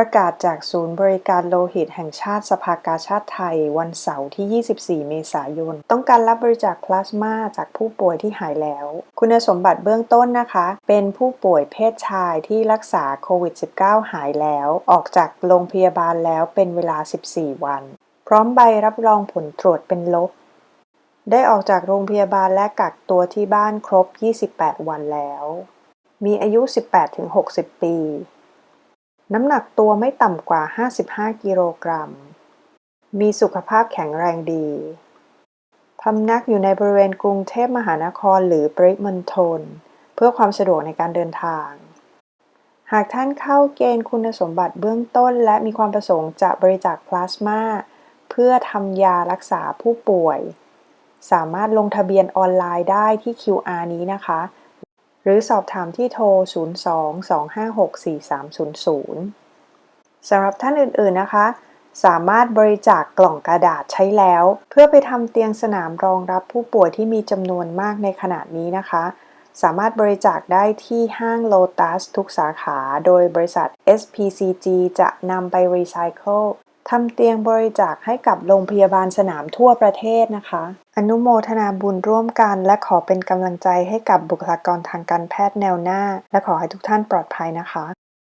ประกาศจากศูนย์บริการโลหิตแห่งชาติสภากาชาติไทย วันเสาร์ที่ 24 เมษายน ต้องการรับบริจาคพลาสมาจากผู้ป่วยที่หายแล้ว คุณสมบัติเบื้องต้นนะคะ เป็นผู้ป่วยเพศชายที่รักษาโควิด -19 หายแล้ว ออกจากโรงพยาบาลแล้วเป็นเวลา 14 วัน พร้อมใบรับรองผลตรวจเป็นลบ ได้ออกจากโรงพยาบาลและกักตัวที่บ้านครบ 28 วันแล้ว มีอายุ 18-60 ปี น้ำหนักตัวไม่ต่ำกว่า 55 กิโลกรัม มีสุขภาพแข็งแรงดีพำนักอยู่ในบริเวณกรุงเทพมหานครหรือปริมณฑลเพื่อความสะดวกในการเดินทาง หากท่านเข้าเกณฑ์คุณสมบัติเบื้องต้น และมีความประสงค์จะบริจาคพลาสมาเพื่อทำยารักษาผู้ป่วย สามารถลงทะเบียนออนไลน์ได้ที่ QR นี้นะคะ หรือสอบถามที่โทร 02-256-4300 สำหรับท่านอื่นๆนะคะ สามารถบริจาคกล่องกระดาษใช้แล้ว เพื่อไปทำเตียงสนามรองรับผู้ป่วยที่มีจำนวนมากในขณะนี้นะคะ สามารถบริจาคได้ที่ห้างโลตัสทุกสาขา โดยบริษัท SPCG จะนำไปรีไซเคิล ทำเตียงบริจาคให้กับโรงพยาบาลสนามทั่วประเทศนะคะ อนุโมทนาบุญร่วมกัน และขอเป็นกำลังใจให้กับบุคลากรทางการแพทย์แนวหน้า และขอให้ทุกท่านปลอดภัยนะคะ